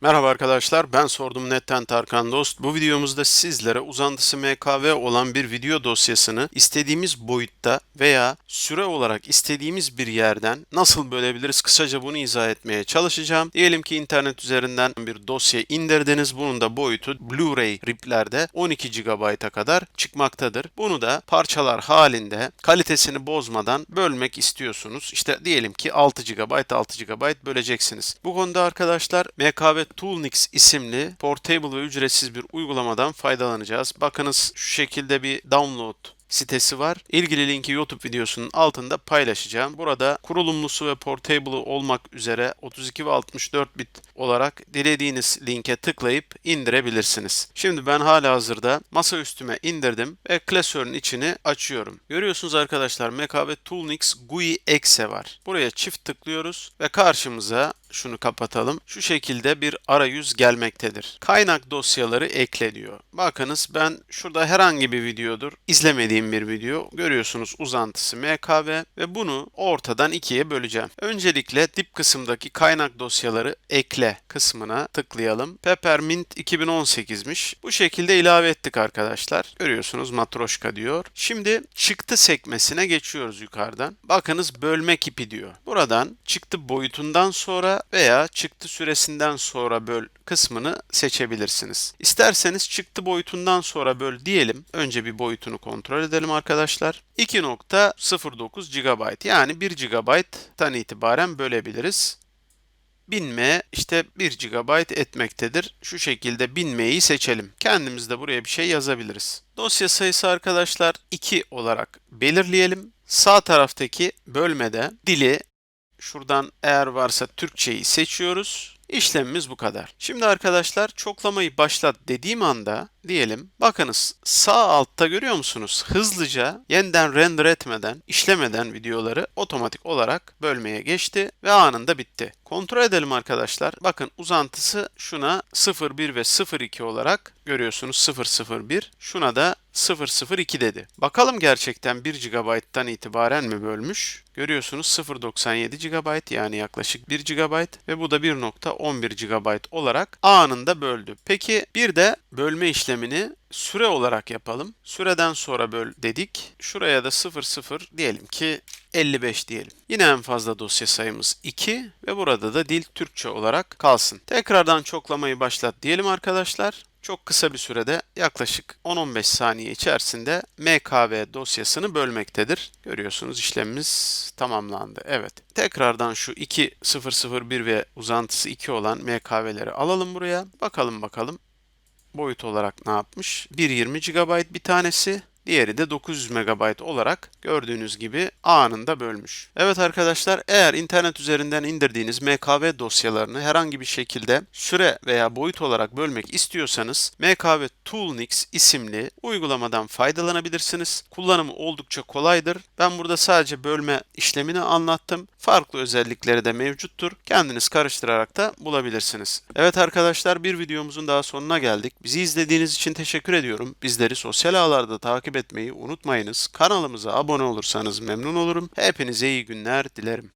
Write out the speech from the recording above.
Merhaba arkadaşlar, ben Sordum Net'ten Tarkan Dost. Bu videomuzda sizlere uzantısı MKV olan bir video dosyasını istediğimiz boyutta veya süre olarak istediğimiz bir yerden nasıl bölebiliriz kısaca bunu izah etmeye çalışacağım. Diyelim ki internet üzerinden bir dosya indirdiniz. Bunun da boyutu Blu-ray riplerde 12 GB'a kadar çıkmaktadır. Bunu da parçalar halinde kalitesini bozmadan bölmek istiyorsunuz. İşte diyelim ki 6 GB 6 GB böleceksiniz. Bu konuda arkadaşlar MKV Toolnix isimli portable ve ücretsiz bir uygulamadan faydalanacağız. Bakınız şu şekilde bir download sitesi var. İlgili linki YouTube videosunun altında paylaşacağım. Burada kurulumlusu ve portable olmak üzere 32 ve 64 bit olarak dilediğiniz linke tıklayıp indirebilirsiniz. Şimdi ben hala hazırda masa üstüme indirdim ve klasörün içini açıyorum. Görüyorsunuz arkadaşlar MKB Toolnix GUI exe var. Buraya çift tıklıyoruz ve karşımıza şunu kapatalım. Şu şekilde bir arayüz gelmektedir. Kaynak dosyaları ekle diyor. Bakınız ben şurada herhangi bir videodur. izlemediğim bir video. Görüyorsunuz uzantısı MKV ve bunu ortadan ikiye böleceğim. Öncelikle dip kısımdaki kaynak dosyaları ekle kısmına tıklayalım. Peppermint 2018'miş. Bu şekilde ilave ettik arkadaşlar. Görüyorsunuz matroşka diyor. Şimdi çıktı sekmesine geçiyoruz yukarıdan. Bakınız bölme kipi diyor. Buradan çıktı boyutundan sonra veya çıktı süresinden sonra böl kısmını seçebilirsiniz. İsterseniz çıktı boyutundan sonra böl diyelim. Önce bir boyutunu kontrol edelim arkadaşlar. 2.09 GB yani 1 GB'tan itibaren bölebiliriz. 1000M işte 1 GB etmektedir. Şu şekilde 1000M'yi seçelim. Kendimiz de buraya bir şey yazabiliriz. Dosya sayısı arkadaşlar 2 olarak belirleyelim. Sağ taraftaki bölmede dili Şuradan eğer varsa Türkçeyi seçiyoruz. İşlemimiz bu kadar. Şimdi arkadaşlar çoklamayı başlat dediğim anda diyelim. Bakınız sağ altta görüyor musunuz? Hızlıca yeniden render etmeden, işlemeden videoları otomatik olarak bölmeye geçti ve anında bitti. Kontrol edelim arkadaşlar. Bakın uzantısı şuna 01 ve 02 olarak görüyorsunuz 001. Şuna da 002 dedi. Bakalım gerçekten 1 GB'tan itibaren mi bölmüş? Görüyorsunuz 0.97 GB yani yaklaşık 1 GB ve bu da 1.11 GB olarak anında böldü. Peki bir de bölme işlemini süre olarak yapalım. Süreden sonra böl dedik. Şuraya da 00 diyelim ki 55 diyelim. Yine en fazla dosya sayımız 2 ve burada da dil Türkçe olarak kalsın. Tekrardan çoklamayı başlat diyelim arkadaşlar. Çok kısa bir sürede yaklaşık 10-15 saniye içerisinde MKV dosyasını bölmektedir. Görüyorsunuz işlemimiz tamamlandı. Evet. Tekrardan şu 2001 ve uzantısı 2 olan MKV'leri alalım buraya. Bakalım bakalım boyut olarak ne yapmış? 1.20 GB bir tanesi. Diğeri de 900 MB olarak gördüğünüz gibi anında bölmüş. Evet arkadaşlar eğer internet üzerinden indirdiğiniz MKV dosyalarını herhangi bir şekilde süre veya boyut olarak bölmek istiyorsanız MKV Toolnix isimli uygulamadan faydalanabilirsiniz. Kullanımı oldukça kolaydır. Ben burada sadece bölme işlemini anlattım. Farklı özellikleri de mevcuttur. Kendiniz karıştırarak da bulabilirsiniz. Evet arkadaşlar bir videomuzun daha sonuna geldik. Bizi izlediğiniz için teşekkür ediyorum. Bizleri sosyal ağlarda takip etmeyi unutmayınız. Kanalımıza abone olursanız memnun olurum. Hepinize iyi günler dilerim.